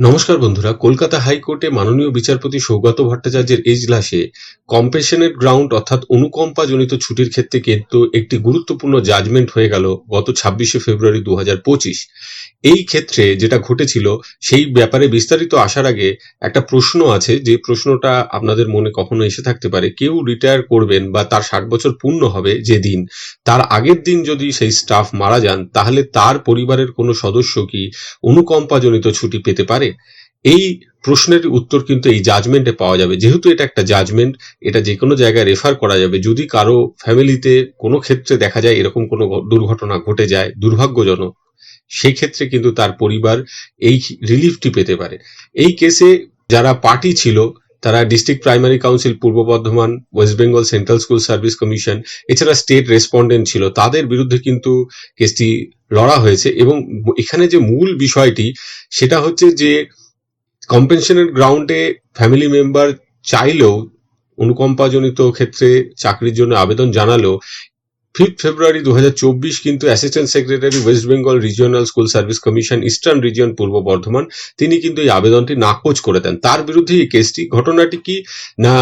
নমস্কার বন্ধুরা, কলকাতা হাইকোর্টে মাননীয় বিচারপতি সৌগত ভট্টাচার্যের এজলাসে কম্পেশনের গ্রাউন্ড অর্থাৎ অনুকম্পাজনিত ছুটির ক্ষেত্রে কিন্তু একটি গুরুত্বপূর্ণ জাজমেন্ট হয়ে গেল গত ছাব্বিশে ফেব্রুয়ারি দু হাজার পঁচিশ। এই ক্ষেত্রে যেটা ঘটেছিল, সেই ব্যাপারে বিস্তারিত আসার আগে একটা প্রশ্ন আছে, যে প্রশ্নটা আপনাদের মনে কখনো এসে থাকতে পারে, কেউ রিটায়ার করবেন বা তার ষাট বছর পূর্ণ হবে যেদিন, তার আগের দিন যদি সেই স্টাফ মারা যান, তাহলে তার পরিবারের কোনো সদস্য কি অনুকম্পাজনিত ছুটি পেতে পারে? এই প্রশ্নের উত্তর কিন্তু এই জাজমেন্টে পাওয়া যাবে। যেহেতু এটা একটা জাজমেন্ট এটা যে কোনো জায়গায় রেফার করা যাবে। যদি কারও ফ্যামিলিতে কোনো ক্ষেত্রে দেখা যায় এরকম কোনো দুর্ঘটনা ঘটে যায়, দুর্ভাগ্যজনক সেই ক্ষেত্রে কিন্তু তার পরিবার এই রিলিফটি পেতে পারে। এই কেসে যারা পার্টি ছিল, তারা ডিস্ট্রিক্ট প্রাইমারি কাউন্সিল পূর্ব Bardhaman west Bengal central school service commission এছাড়া স্টেট রেসপন্ডেন্ট ছিল, তাদের বিরুদ্ধে কিন্তু কেসটি লড়া হয়েছে এবং এখানে যে মূল বিষয়টি, সেটা হচ্ছে যে কম্পেনশনের গ্রাউন্ডে ফ্যামিলি মেম্বার চাইলেও অনুকম্পাজনিত ক্ষেত্রে চাকরির জন্য আবেদন জানালেও ফিফথ ফেব্রুয়ারি দু হাজার চব্বিশ কিন্তু assistant secretary west Bengal regional school service commission, eastern region পূর্ব বর্ধমান, তিনি কিন্তু এই আবেদনটি নাকচ করে দেন। তার বিরুদ্ধে এই কেসটি, ঘটনাটি কি? না,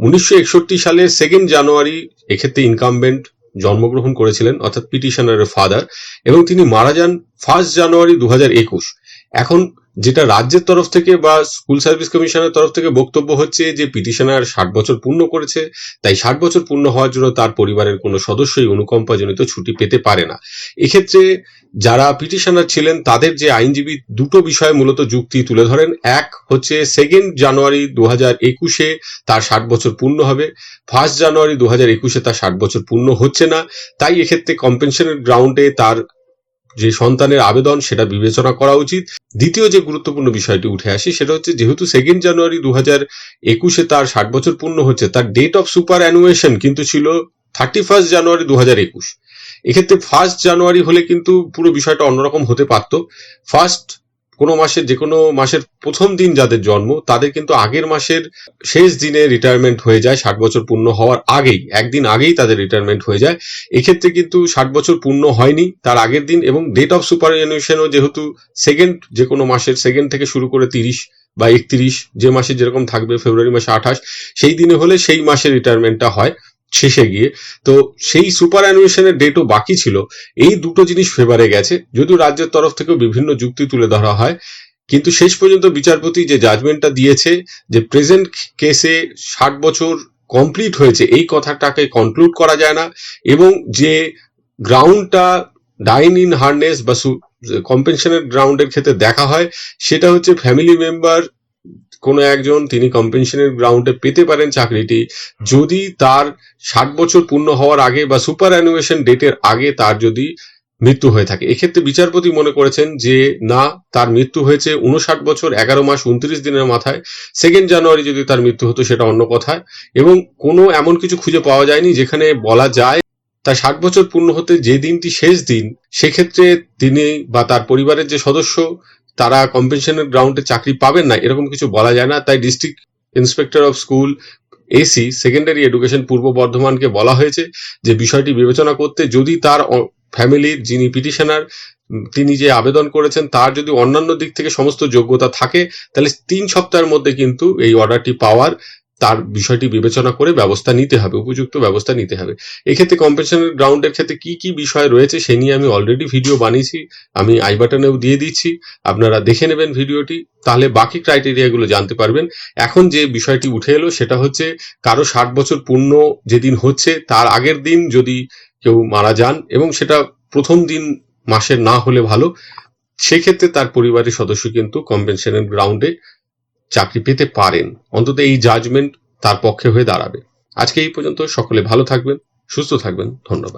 উনিশশো সালের সেকেন্ড জানুয়ারি এক্ষেত্রে ইনকামবেন্ট জন্মগ্রহণ করেছিলেন, অর্থাৎ পিটিশনারের ফাদার এবং তিনি মারা যান ফার্স্ট জানুয়ারি দু হাজার একুশ। এখন যেটা রাজ্যের তরফ থেকে বা স্কুল সার্ভিস কমিশনের তরফ থেকে বক্তব্য হচ্ছে যে পিটিশনার ষাট বছর পূর্ণ করেছে, তাই ষাট বছর পূর্ণ হওয়ার জন্য তার পরিবারের কোনো সদস্যই অনুকম্পাজনিত ছুটি পেতে পারে না। এক্ষেত্রে যারা পিটিশনার ছিলেন, তাদের যে আইনজীবী দুটো বিষয়ে মূলত যুক্তি তুলে ধরেন। এক হচ্ছে সেকেন্ড জানুয়ারি দু হাজার একুশে তার ষাট বছর পূর্ণ হবে। ফার্স্ট জানুয়ারি দু হাজার একুশে তার ষাট বছর পূর্ণ হচ্ছে না। তাই এক্ষেত্রে কম্পেনশনের গ্রাউন্ডে তার যে সন্তানের আবেদন সেটা বিবেচনা করা উচিত। দ্বিতীয় যে গুরুত্বপূর্ণ বিষয়টি উঠে আসে সেটা হচ্ছে যেহেতু সেকেন্ড জানুয়ারি দু হাজার একুশে তার ষাট বছর পূর্ণ হচ্ছে, তার ডেট অফ সুপার অ্যানুয়েশন কিন্তু ছিল থার্টি ফার্স্ট জানুয়ারি দু হাজার একুশ। এক্ষেত্রে ফার্স্ট জানুয়ারি হলে কিন্তু পুরো বিষয়টা অন্যরকম হতে পারত। ফার্স্ট কোনো মাসের, যে কোনো মাসের প্রথম দিন যাদের জন্ম, তাদের কিন্তু আগের মাসের শেষ দিনে রিটায়ারমেন্ট হয়ে যায়, ষাট বছর পূর্ণ হওয়ার আগেই, একদিন আগেই তাদের রিটায়ারমেন্ট হয়ে যায়। এক্ষেত্রে কিন্তু ষাট বছর পূর্ণ হয়নি, তার আগের দিন এবং ডেট অফ সুপারঅ্যানুয়েশনও যেহেতু সেকেন্ড যে কোনো মাসের সেকেন্ড থেকে শুরু করে তিরিশ বা একত্রিশ, যে মাসে যেরকম থাকবে ফেব্রুয়ারি মাসে আঠাশ, সেই দিনে হলে সেই মাসে রিটায়ারমেন্টটা হয়। শেষে গিয়ে। তো সেই সুপার অ্যানুয়েশনের ডেটও বাকি ছিল। এই দুটো জিনিস ফেভারে গেছে। যদিও রাজ্যের তরফ থেকেও বিভিন্ন যুক্তি তুলে ধরা হয়। কিন্তু শেষ পর্যন্ত বিচারপতি যে জাজমেন্টটা দিয়েছে, যে প্রেজেন্ট কেসে ষাট বছর কমপ্লিট হয়েছে, এই কথাটাকে কনক্লুড করা যায় না। এবং যে গ্রাউন্ডটা ডাইন ইন হার্নেস বা কম্পেনশনের গ্রাউন্ডের ক্ষেত্রে দেখা হয়, সেটা হচ্ছে ফ্যামিলি মেম্বার কোনো একজন তিনি কম্পেনশনের গ্রাউন্ডে পেতে পারেন চাকরিটি, যদি তার ষাট বছর পূর্ণ হওয়ার আগে বা সুপার অ্যানুয়েশন ডেটের আগে তার যদি মৃত্যু হয়ে থাকে। এক্ষেত্রে বিচারপতি মনে করেছেন যে, না, তার মৃত্যু হয়েছে উনষাট বছর, এগারো মাস উনত্রিশ দিনের মাথায়। সেকেন্ড জানুয়ারি যদি তার মৃত্যু হতো, সেটা অন্য কথায় এবং কোনো এমন কিছু খুঁজে পাওয়া যায়নি যেখানে বলা যায়, তার ষাট বছর পূর্ণ হতে যে দিনটি শেষ দিন, সেক্ষেত্রে তিনি বা তার পরিবারের যে সদস্য তারা কম্পেনশনের গ্রাউন্ডে চাকরি পাবেন না, এরকম কিছু বলা যায় না। তাই ডিস্ট্রিক্ট ইন্সপেক্টর অফ স্কুল এসি সেকেন্ডারি এডুকেশন পূর্ব বর্ধমানকে বলা হয়েছে যে বিষয়টি বিবেচনা করতে যদি তার ফ্যামিলির যিনি পিটিশনার তিনি যে আবেদন করেছেন, তার যদি অন্যান্য দিক থেকে সমস্ত যোগ্যতা থাকে, তাহলে তিন সপ্তাহের মধ্যে কিন্তু এই অর্ডারটি পাওয়ার তার বিষয়টি বিবেচনা করে ব্যবস্থা নিতে হবে, উপযুক্ত ব্যবস্থা নিতে হবে। এক্ষেত্রে কম্পেনশনের গ্রাউন্ডের ক্ষেত্রে কি কি বিষয় রয়েছে সে নিয়ে আমি অলরেডি ভিডিও বানিয়েছি, আমি আই বাটনেও দিয়ে দিচ্ছি, আপনারা দেখে নেবেন ভিডিওটি তাহলে বাকি ক্রাইটেরিয়াগুলো জানতে পারবেন। এখন যে বিষয়টি উঠে এলো সেটা হচ্ছে, কারও ষাট বছর পূর্ণ যেদিন হচ্ছে, তার আগের দিন যদি কেউ মারা যান, এবং সেটা প্রথম দিন মাসের না হলে ভালো, সেক্ষেত্রে তার পরিবারের সদস্য কিন্তু কম্পেনশনের গ্রাউন্ডে চাকরি পেতে পারেন। অন্তত এই জাজমেন্ট তার পক্ষে হয়ে দাঁড়াবে। আজকে এই পর্যন্ত সকলে ভালো থাকবেন, সুস্থ থাকবেন। ধন্যবাদ।